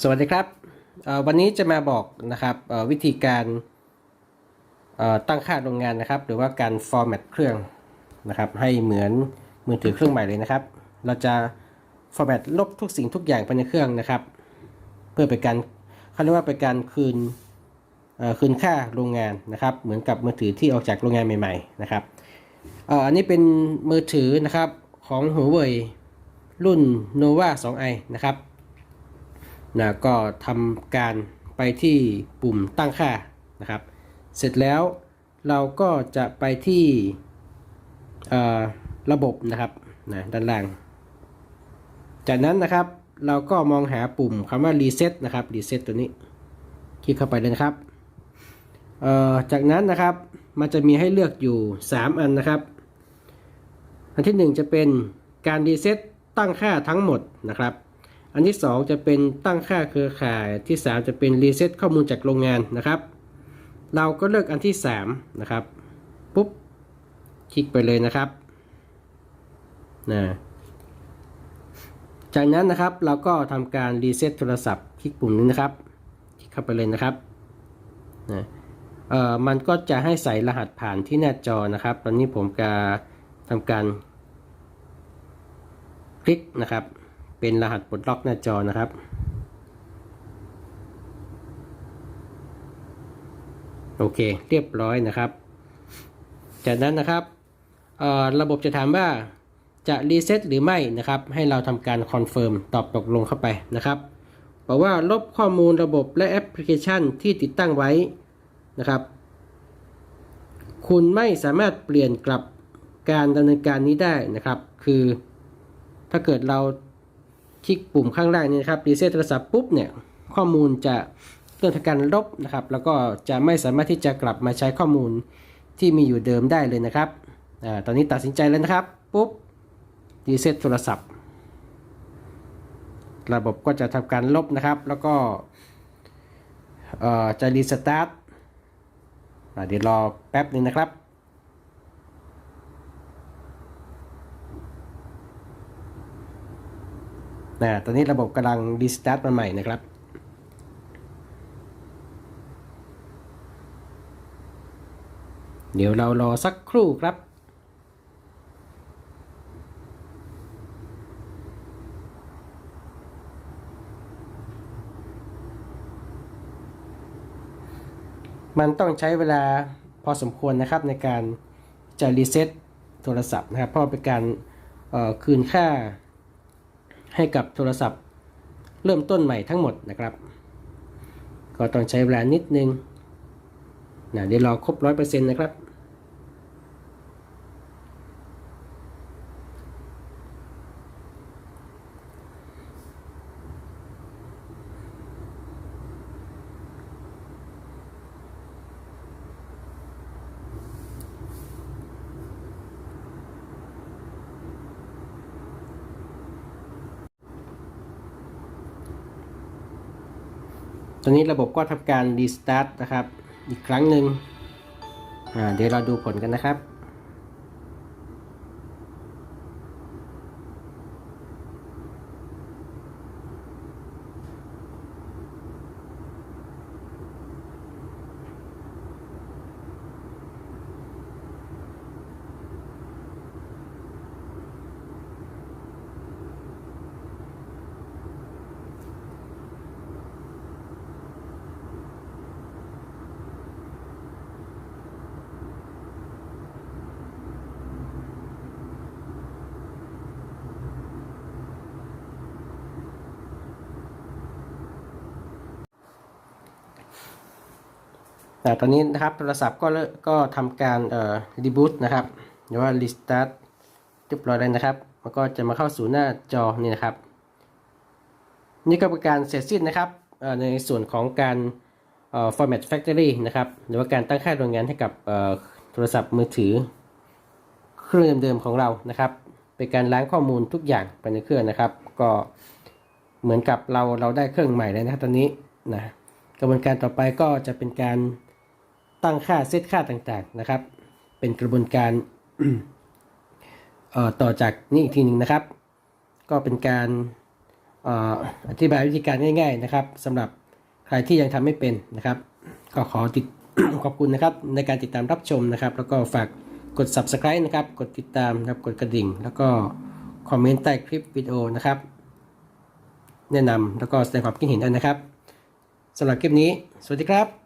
สวัสดีครับ วันนี้จะมาบอกนะครับวิธีการตั้งค่าโรงงานนะครับ หรือว่าการ format เครื่องนะครับ ให้เหมือนมือถือเครื่องใหม่เลยนะครับ เราจะ format ลบทุกสิ่งทุกอย่างภายในเครื่องนะครับ เพื่อเป็นการเขาเรียกว่าเป็นการคืนคืนค่าโรงงานนะครับ เหมือนกับมือถือที่ออกจากโรงงานใหม่ๆนะครับอันนี้เป็นมือถือนะครับของ Huawei รุ่น Nova 2i นะครับ นะก็ทำการไปที่ปุ่มตั้งค่านะครับ เสร็จแล้วเราก็จะไปที่ระบบนะครับนะด้านล่าง จากนั้นนะครับเราก็มองหาปุ่มคำว่า reset นะครับ reset ตัวนี้ คลิกเข้าไปเลยนะครับจากนั้นนะครับมันจะมีให้เลือกอยู่ 3 อันนะครับ อันที่ 1 จะเป็นการ reset ตั้งค่าทั้งหมดนะครับ อันที่ 2 จะเป็นตั้งค่าเครือข่ายที่ 3 จะเป็นรีเซ็ตข้อมูลจากโรงงานนะครับ เราก็เลือกอันที่ 3 นะครับปุ๊บคลิกไปเลยนะครับนะจากนั้นนะครับเราก็ทำการรีเซ็ตโทรศัพท์คลิกปุ่มนี้นะครับ คลิกเข้าไปเลยนะครับนะเอ่อมันก็จะให้ใส่รหัสผ่านที่หน้าจอนะครับ ตอนนี้ผมจะทำการคลิกนะครับ เป็นรหัสปลดล็อกหน้าจอนะครับ โอเค เรียบร้อยนะครับ จากนั้นนะครับระบบจะถามว่าจะรีเซ็ตหรือไม่นะครับ ให้เราทำการคอนเฟิร์มตอบตกลงเข้าไปนะครับบอกว่าลบข้อมูลระบบและแอปพลิเคชันที่ติดตั้งไว้นะครับ คุณไม่สามารถเปลี่ยนกลับการดำเนินการนี้ได้นะครับ คือถ้าเกิดเรา คลิกปุ่มข้างล่างนี้นะครับรีเซ็ตโทรศัพท์ปุ๊บเนี่ยข้อมูลจะเกิดการลบนะครับ แล้วก็จะไม่สามารถที่จะกลับมาใช้ข้อมูลที่มีอยู่เดิมได้เลยนะครับอ่าตอนนี้ตัดสินใจแล้วนะครับปุ๊บรีเซ็ตโทรศัพท์ ระบบก็จะทำการลบนะครับ แล้วก็เอ่อจะรีสตาร์ทเดี๋ยวรอแป๊บหนึงนะครับ นะตอนนี้ระบบกำลังรีสตาร์ทมาใหม่นะครับเดี๋ยวเรารอสักครู่ครับ มันต้องใช้เวลาพอสมควรนะครับในการจะรีเซ็ตโทรศัพท์นะครับ เพราะเป็นการคืนค่า ให้กับโทรศัพท์ เริ่มต้นใหม่ทั้งหมดนะครับ ก็ต้องใช้เวลานิดนึงนะเดี๋ยวรอครบร้อยเปอร์เซ็นต์นะครับ ตอนนี้ระบบก็ทำการรีสตาร์ทนะครับ อีกครั้งหนึ่งเดี๋ยวเราดูผลกันนะครับ แต่ตอนนี้นะครับโทรศัพท์ก็เลิกก็ทำการเอ่อรีบูตนะครับหรือว่ารีสตาร์ทเรียบร้อยแล้วนะครับมันก็จะมาเข้าสู่หน้าจอนี่นะครับ นี่ก็เป็นการเสร็จสิ้นนะครับในส่วนของการเอ่อ format factory นะครับหรือว่าการตั้งค่าโรงงานให้กับโทรศัพท์มือถือ เครื่องเดิมๆของเรานะครับ เป็นการล้างข้อมูลทุกอย่างไปในเครื่องนะครับ ก็เหมือนกับเราเราได้เครื่องใหม่แล้วนะตอนนี้นะกระบวนการต่อไปก็จะเป็นการ ตั้งค่าเซตค่าต่างๆนะครับ เป็นกระบวนการต่อจากนี้อีกทีหนึ่งนะครับ ก็เป็นการเอ่ออธิบายวิธีการง่ายๆนะครับสำหรับใครที่ยังทำไม่เป็นนะครับ ก็ขอติดขอบคุณนะครับในการติดตามรับชมนะครับ แล้วก็ฝากกด subscribe นะครับ กดติดตามนะครับ กดกระดิ่ง แล้วก็คอมเมนต์ใต้คลิปวิดีโอนะครับ แนะนำแล้วก็แสดงความคิดเห็นด้วยนะครับสำหรับคลิปนี้ สวัสดีครับ